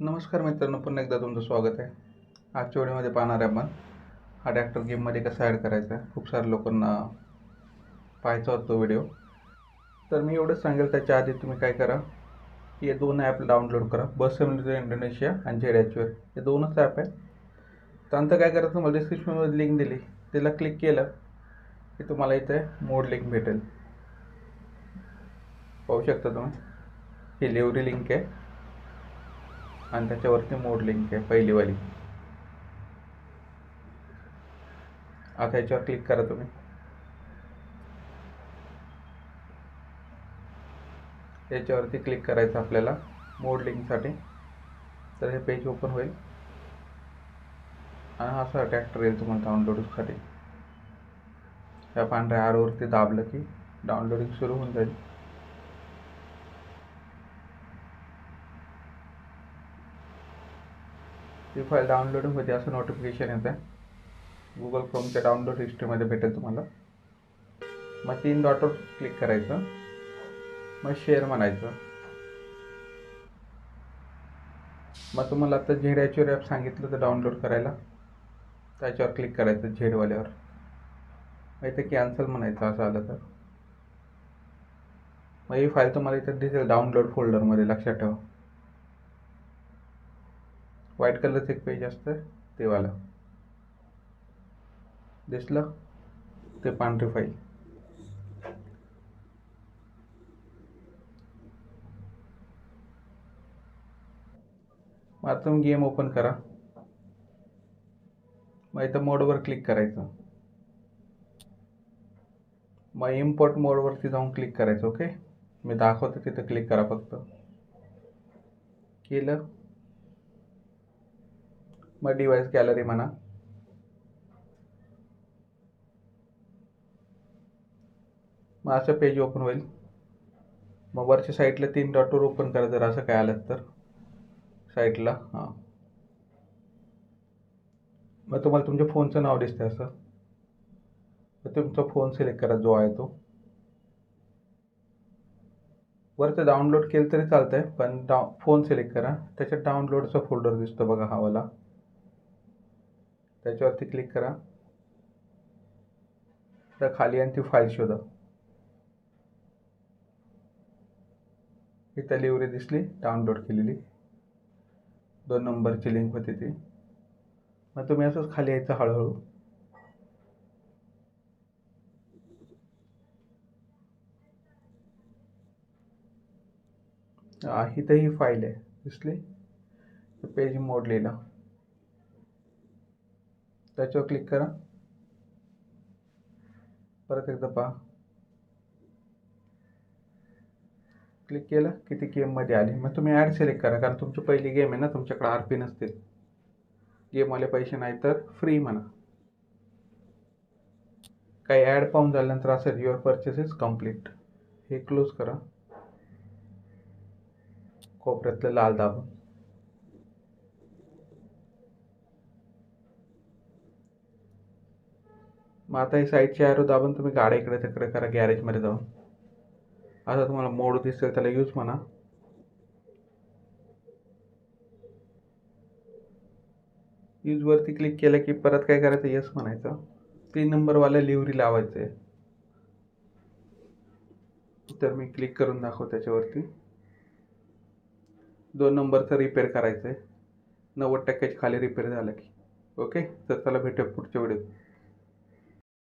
नमस्कार मित्रांनो पुन्हा एकदा तुमचं स्वागत आहे. आजच्या वेळेमध्ये पाहणार आहे आपण हा डॅक्टर गेममध्ये कसा ॲड करायचा. आहे खूप साऱ्या लोकांना पाहायचा होता तो व्हिडिओ तर मी एवढंच सांगेल त्याच्या आधी तुम्ही काय करा हे दोन ॲप डाउनलोड करा. बस सिम्युलेटर इंडोनेशिया आणि झेड ॲचवर हे दोनच ॲप आहे त्यानंतर काय करायचं तुम्हाला डिस्क्रिप्शनमध्ये लिंक दिली. त्याला क्लिक केलं की तुम्हाला इथे मोड लिंक भेटेल. पाहू शकता तुम्ही. ही लिव्हरी लिंक आहे. आणि त्याच्यावरती मोड लिंक आहे पहिलीवाली. आता याच्यावर क्लिक करा तुम्ही. याच्यावरती क्लिक करायचं आपल्याला मोड लिंकसाठी. तर हे पेज ओपन होईल. आणि हा असा ट्रॅक्टर येईल तुम्हाला डाउनलोडिंगसाठी त्या पांढऱ्या आरवरती दाबलं की डाउनलोडिंग सुरू होऊन जाईल. ती फाईल डाउनलोडिंग होते असं नोटिफिकेशन येतं आहे गुगल क्रोमच्या डाउनलोड हिस्ट्रीमध्ये भेटेल तुम्हाला. मग तीन डॉटवर क्लिक करायचं. मग शेअर म्हणायचं. मग तुम्हाला आता झेड ॲचवर ॲप सांगितलं तर डाउनलोड करायला. त्याच्यावर क्लिक करायचं झेडवाल्यावर मग इथे कॅन्सल म्हणायचं असं आलं तर. मग ही फाईल तुम्हाला इथं दिसेल डाउनलोड फोल्डरमध्ये लक्षात ठेवा. व्हाईट कलरचं एक पेज असतं ते वालं दिसलं? ते पांढरी फाईल आता तुम्ही गेम ओपन करा. मग इथं मोडवर क्लिक करायचं. मग इम्पोर्ट मोडवरती जाऊन क्लिक करायचं ओके मी दाखवतो तिथं क्लिक करा फक्त. केलं? मग डिवाइस गॅलरी म्हणा. मग असं पेज ओपन होईल. मग वरच्या साईडला तीन डॉटवर ओपन करा जर असं काय आलं तर. साईडला हां. मग तुम्हाला तुमच्या फोनचं नाव दिसतं असं. तर तुमचा फोन सिलेक्ट करा जो आहे तो. वरचं डाउनलोड केलं तरी चालतं आहे पण डाउ फोन सिलेक्ट करा. त्याच्यात डाउनलोडचा फोल्डर दिसतो बघा हा वाला. त्याच्यावरती क्लिक करा. तर खाली आणि ती फाईल शोधा. इथं लिव्हरी दिसली डाउनलोड केलेली. दोन नंबरची लिंक होती ती. मग तुम्ही असंच खाली यायचं हळूहळू. इथं ही फाईल आहे दिसली? पेज मोडलेला त्याच्यावर क्लिक करा। एकदा पहा। क्लिक केलं की ती गेममध्ये आली? मग तुम्ही ॲड सिलेक्ट करा, कारण तुमची पहिली गेम आहे ना, तुमच्याकडे आर पी नसतील गेमवाले पैसे नाही तर फ्री म्हणा. काही ॲड पाहून झाल्यानंतर असेल युअर परचेस इज़ कंप्लीट हे क्लोज करा. कोपऱ्यातलं लाल दाबून. मग आता हे साईडचे ॲरो दाबून तुम्ही गाड्या इकडे तिकडे करा गॅरेजमध्ये जाऊन. आता तुम्हाला मोड दिसेल त्याला यूज म्हणा. यूजवरती क्लिक केलं की परत काय करायचं? येस म्हणायचं. तीन नंबरवाल्या लिव्हरी लावायचं. आहे तर मी क्लिक करून दाखव त्याच्यावरती. दोन नंबरचं रिपेअर करायचं आहे नव्वद टक्क्याच्या खाली रिपेअर झालं की. ओके तर त्याला भेटूया पुढच्या वेळेत